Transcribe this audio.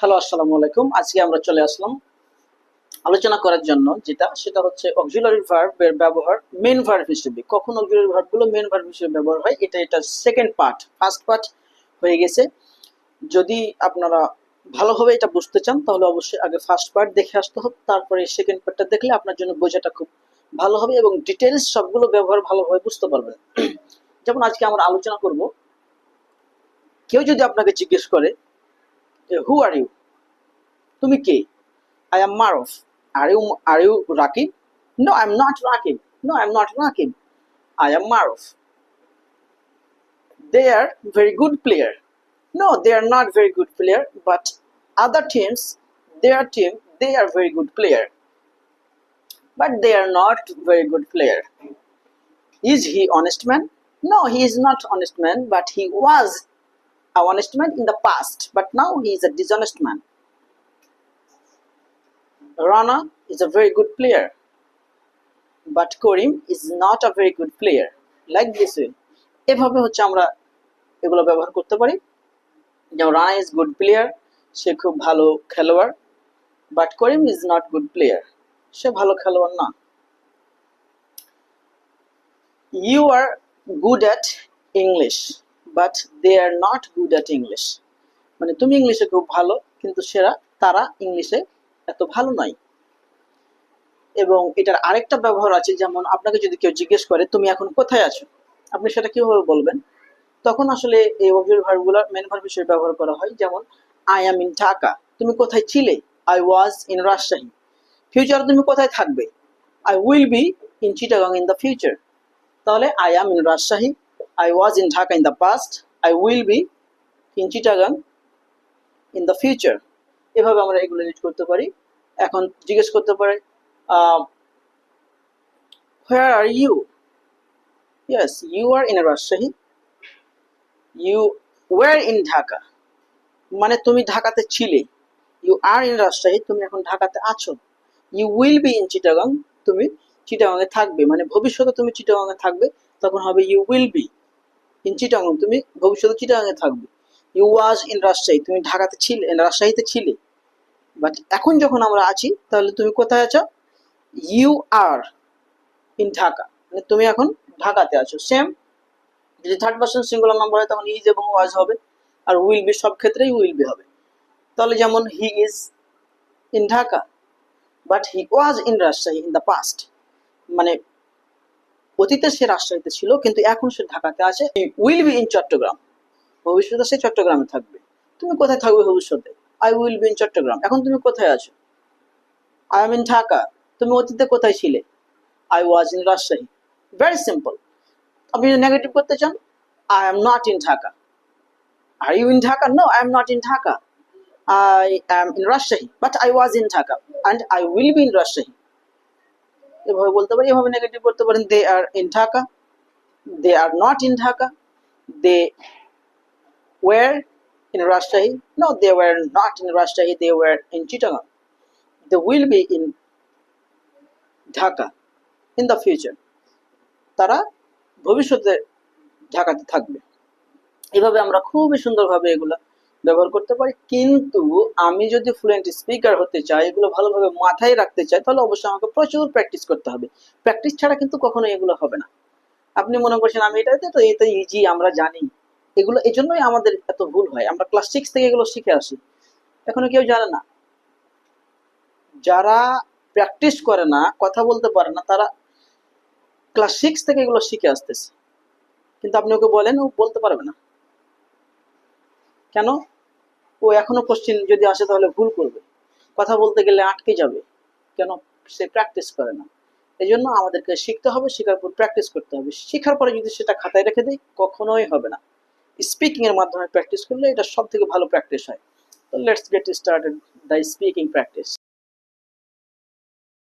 Hello, আসসালামু আলাইকুম। আজকে আমরা চলে আসলাম আলোচনা করার জন্য, যেটা সেটা হচ্ছে অক্সিলারি ভার্ব এর ব্যবহার মেন ভার্ব হিসেবে। কখন অক্সিলারি ভার্বগুলো মেন ভার্ব হিসেবে ব্যবহার হয়, এটা এটা সেকেন্ড পার্ট ফার্স্ট পার্ট হয়ে গেছে। যদি আপনারা ভালোভাবে এটা বুঝতে চান, তাহলে অবশ্যই আগে ফার্স্ট পার্ট দেখে আসতে হবে, তারপরে সেকেন্ড পার্টটা দেখলে আপনার জন্য বোঝাটা খুব ভালো হবে এবং ডিটেলস সবগুলো ব্যবহার ভালোভাবে বুঝতে পারবেন। যেমন আজকে আমরা আলোচনা করব, কেউ যদি আপনাকে জিজ্ঞেস করে হু আর ইউ তুমি কে I am Maruf are you are you Rakib no I am not Rakib no I am not Rakib I am Maruf they are very good player no they are not very good player but other teams their team they are very good player but they are not very good player is he honest man no he is not honest man but he was a honest man in the past but now he is a dishonest man Rana is a very good player, but Karim is not a very good player. Like this way. এভাবে হচ্ছে আমরা এগুলো ব্যবহার করতে পারি যেমন Rana is good player সে খুব ভালো খেলোয়াড় but Karim is not good player সে ভালো খেলোয়াড় না you are good at English But they are not good at English মানে তুমি ইংলিশে খুব ভালো, কিন্তু সেরা, তারা ইংলিশে এত ভালো নয় এবং এটার আরেকটা ব্যবহার আছে, যেমন আপনাকে যদি কেউ জিজ্ঞেস করে, তুমি এখন কোথায় আছো? আপনি সেটা কীভাবে বলবেন? তখন আসলে এই অবজেক্ট ভার্বগুলো মেন ভার্ব হিসেবে ব্যবহার করা হয়, যেমন আই অ্যাম ইন ঢাকা তুমি কোথায় ছিলে? I was in Rajshahi future তুমি কোথায় থাকবে? I will be in Chittagong in the future তাহলে I am in Rajshahi I was in Dhaka in the past I will be in Chittagong in the future এভাবে আমরা এগুলো use করতে পারি। এখন জিজ্ঞেস করতে পারে where are you yes you are in Rajshahi you were in Dhaka মানে তুমি ঢাকাতে ছিলে। ইউ আর ইন রাজশাহী তুমি এখন ঢাকাতে আছো। You will be in Chittagong তুমি চিটাগংয়ে থাকবে। মানে ভবিষ্যতে তুমি চিটাগংয়ে থাকবে, তখন হবে you will be in Chittagong তুমি ভবিষ্যতে চিটাগংয়ে থাকবে। ইউ ওয়াজ ইন রাজশাহী তুমি ঢাকাতে ছিলে রাজশাহীতে ছিলে। বাট এখন যখন আমরা আছি, তাহলে তুমি কোথায় আছো? ইউ আর ইন ঢাকা মানে তুমি এখন ঢাকাতে আছো। সেম যদি থার্ড পার্সন সিঙ্গুলার নাম্বার হয়, তখন ইজ এবং ওয়াজ হবে, আর উইল বি সব ক্ষেত্রেই উইল বি হবে। তাহলে যেমন he is in Dhaka but he was in Rajshahi in the past মানে অতীতে সে রাজশাহীতে ছিল, কিন্তু এখন সে ঢাকাতে আছে। উইল বি ইন চট্টগ্রাম ভবিষ্যতে সে চট্টগ্রামে থাকবে। তুমি কোথায় থাকবে ভবিষ্যতে? I will be in Chattogram এখন তুমি কোথায় আছো? আই এম ইন ঢাকা তুমি অতীতে কোথায় ছিলে? I was in Rajshahi very simple আপনি নেগেটিভ করতে চান I am not in Dhaka are you in Dhaka no I am not in Dhaka I am in Rajshahi but I was in Dhaka and I will be in Rajshahi এভাবে বলতে পারি, এভাবে negative করতে পারেন they are in Dhaka they are not in Dhaka they were in Rajshahi no they were not in Rajshahi they were in Chittagong they will be in Dhaka in the future তারা ভবিষ্যতে ঢাকাতে থাকবে। এভাবে আমরা খুবই সুন্দরভাবে এগুলা ব্যবহার করতে পারি। কিন্তু আমি যদি ফ্লুয়েন্ট স্পিকার হতে চাই, এগুলো ভালোভাবে মাথায় রাখতে চাই, তাহলে অবশ্যই আমাকে প্রচুর প্র্যাকটিস করতে হবে। প্র্যাকটিস ছাড়া কিন্তু কখনো এগুলো হবে না। আপনি মনে করছেন, আমি এটাতে তো এটা ইজি আমরা জানি। এগুলো এই জন্যই আমাদের এত ভুল হয়। আমরা ক্লাস সিক্স থেকে এগুলো শিখে আসি। এখনও কেউ জানে না। যারা প্র্যাকটিস করে না, কথা বলতে পারে না, তারা ক্লাস সিক্স থেকে এগুলো শিখে আসতেছে। কিন্তু আপনি ওকে বলেন, ও বলতে পারবে না। কেন? ও এখনও কোশ্চিন যদি আসে তাহলে ভুল করবে। কথা বলতে গেলে আটকে যাবে। কেন? সে প্র্যাকটিস করে না। এই জন্য আমাদেরকে শিখতে হবে, শেখার পর প্র্যাকটিস করতে হবে। শেখার পরে যদি সেটা খাতায় রেখে দিই, কখনোই হবে না। স্পিকিং এর মাধ্যমে প্র্যাকটিস করলে এটা সব থেকে ভালো প্র্যাকটিস হয়। তো let's get started the speaking practice